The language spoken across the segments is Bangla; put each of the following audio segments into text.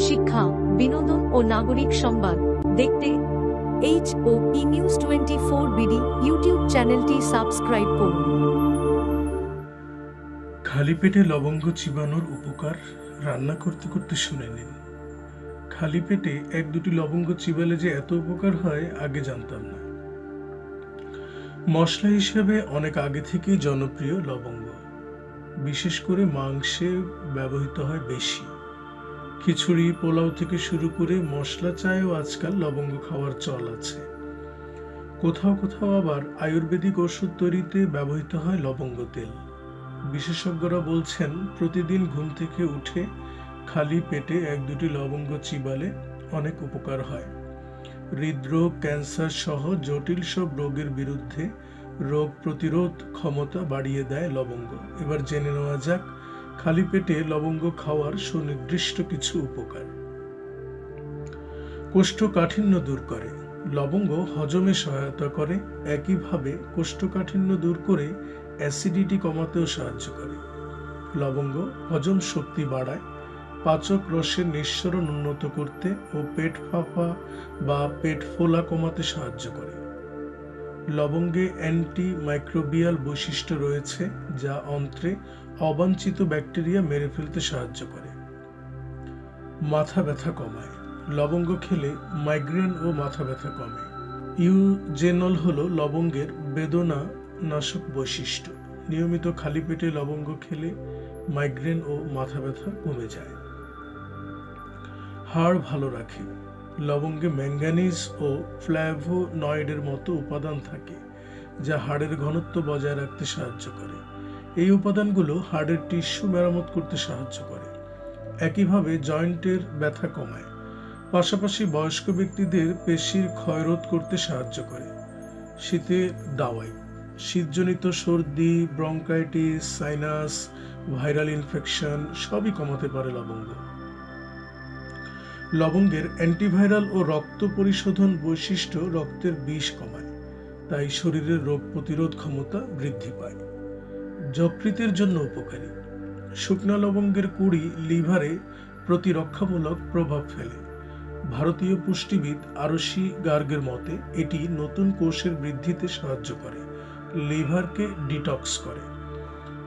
শিক্ষা, বিনোদন ও নাগরিক সংবাদ। দেখতে H O E news twenty four BD YouTube চ্যানেলটি সাবস্ক্রাইব করুন। খালি পেটে লবঙ্গ চিবানোর উপকার রান্না করতে করতে শুনে নিন। খালি পেটে এক দুটি লবঙ্গ চিবালে যে এত উপকার হয়, আগে জানতাম না। মশলা হিসেবে অনেক আগে থেকেই জনপ্রিয় লবঙ্গ। বিশেষ করে মাংসে ব্যবহৃত হয় বেশি। খিচুড়ি, পোলাও থেকে শুরু করে মশলা চায়েও আজকাল লবঙ্গ খাওয়ার চল আছে। কোথাও কোথাও আবার আয়ুর্বেদিক ওষুধ তৈরিতে ব্যবহৃত হয় লবঙ্গ তেল। বিশেষজ্ঞরা বলছেন, প্রতিদিন ঘুম থেকে উঠে খালি পেটে এক দুটি লবঙ্গ চিবালে অনেক উপকার হয়। হৃদরোগ, ক্যান্সার সহ জটিল সব রোগের বিরুদ্ধে রোগ প্রতিরোধ ক্ষমতা বাড়িয়ে দেয় লবঙ্গ। এবার জেনে নেওয়া যাক খালি পেটে লবঙ্গ খাওয়ার সুনির্দিষ্ট কিছু উপকার। কোষ্ঠকাঠিন্য দূর করে। লবঙ্গ হজমে সহায়তা করে, একইভাবে কোষ্ঠকাঠিন্য দূর করে অ্যাসিডিটি কমাতেও সাহায্য করে। লবঙ্গ হজম শক্তি বাড়ায়, পাচক রসের নিঃসরণ উন্নত করতে ও পেট ফাঁপা বা পেট ফোলা কমাতে সাহায্য করে। লবঙ্গে অ্যান্টি মাইক্রোবিয়াল বৈশিষ্ট্য রয়েছে যা অন্ত্রে অবাঞ্ছিত ব্যাকটেরিয়া মেরে ফেলতে সাহায্য করে। মাথা ব্যথা কমায়। লবঙ্গ খেলে মাইগ্রেন ও মাথা ব্যথা কমে। ইউজেনল হল লবঙ্গের বেদনা নাশক বৈশিষ্ট্য। নিয়মিত খালি পেটে লবঙ্গ খেলে মাইগ্রেন ও মাথা ব্যথা কমে যায়। হাড় ভালো রাখে। লবঙ্গে ম্যাঙ্গানিজ ও ফ্ল্যাভোনয়েডের মতো উপাদান থাকে, যা হাড়ের ঘনত্ব বজায় রাখতে সাহায্য করে। এই উপাদানগুলো হাড়ের টিস্যু মেরামত করতে সাহায্য করে। একইভাবে জয়েন্টের ব্যথা কমায়। পাশাপাশি বয়স্ক ব্যক্তিদের পেশির ক্ষয়রোধ করতে সাহায্য করে। শীতে দাওয়াই শীতজনিত সর্দি, ব্রঙ্কাইটিস, সাইনাস, ভাইরাল ইনফেকশন সবই কমাতে পারে লবঙ্গ। লবঙ্গের অ্যান্টিভাইরাল ও রক্ত পরিশোধন বৈশিষ্ট্য রক্তের বিষ কমায়, তাই শরীরের রোগ প্রতিরোধ ক্ষমতা বৃদ্ধি পায়। যকৃতের জন্য উপকারী। শুকনা লবঙ্গের কুড়ি লিভারে প্রতিরক্ষামূলক প্রভাব ফেলে। ভারতীয় পুষ্টিবিদ আরশি গার্গের মতে, এটি নতুন কোষের বৃদ্ধিতে সাহায্য করে, লিভারকে ডিটক্স করে।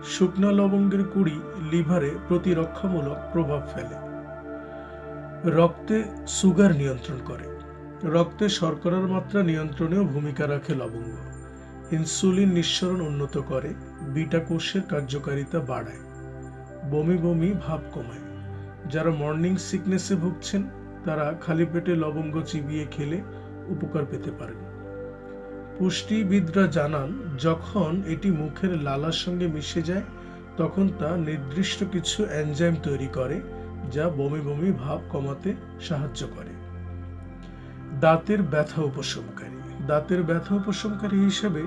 শুকনা লবঙ্গের কুড়ি লিভারে প্রতিরক্ষামূলক প্রভাব ফেলে। রক্তে সুগার নিয়ন্ত্রণ করে। রক্তে শর্করার মাত্রা নিয়ন্ত্রণেও ভূমিকা রাখে লবঙ্গ। ইনসুলিন নিঃসরণ উন্নত করে, বিটা কোষের কার্যকারিতা বাড়ায়। বমি বমি ভাব কমায়। যারা মর্নিং সিকনেসে ভুগছেন, তারা খালি পেটে লবঙ্গ চিবিয়ে খেলে উপকার পেতে পারেন। পুষ্টিবিদরা জানান, যখন এটি মুখের লালার সঙ্গে মিশে যায়, তখন তা নির্দিষ্ট কিছু এনজাইম তৈরি করে যা বমি বমি ভাব কমাতে সাহায্য করে। দাঁতের ব্যথা উপশমকারী। দাঁতের ব্যথা উপশমকারী হিসেবে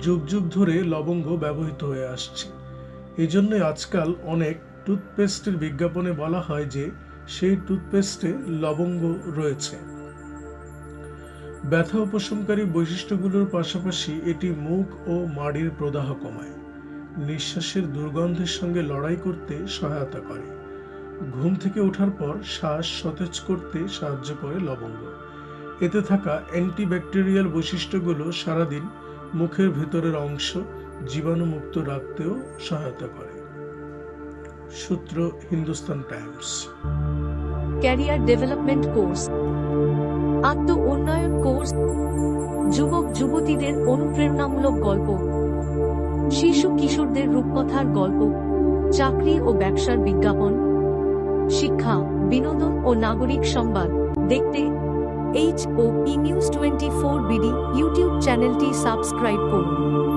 যুগ যুগ ধরে লবঙ্গ ব্যবহৃত হয়ে আসছে। এই জন্য আজকাল অনেক টুথপেস্টের বিজ্ঞাপনে বলা হয় যে, সেই টুথপেস্টে লবঙ্গ রয়েছে। ব্যথা উপশমকারী বৈশিষ্ট্যগুলোর পাশাপাশি এটি মুখ ও মাড়ির প্রদাহ কমায়। নিঃশ্বাসের দুর্গন্ধের সঙ্গে লড়াই করতে সহায়তা করে। ঘুম থেকে ওঠার পর শ্বাস সতেজ করতে সাহায্য করে লবঙ্গ। এতে থাকা অ্যান্টিব্যাকটেরিয়াল বৈশিষ্ট্যগুলো সারাদিন মুখের ভেতরের অংশ জীবাণুমুক্ত রাখতেও সহায়তা করে। সূত্র Hindustan Times. Career development course. আত্ম উন্নয়ন কোর্স। যুবক, যুবতীদের অনুপ্রেরণামূলক গল্প। শিশু, কিশোরদের রূপকথার গল্প। চাকরি ও ব্যবসার বিজ্ঞাপন। শিক্ষা, বিনোদন ও নাগরিক সংবাদ। দেখতে H O E news twenty four BD YouTube চ্যানেলটি সাবস্ক্রাইব করুন।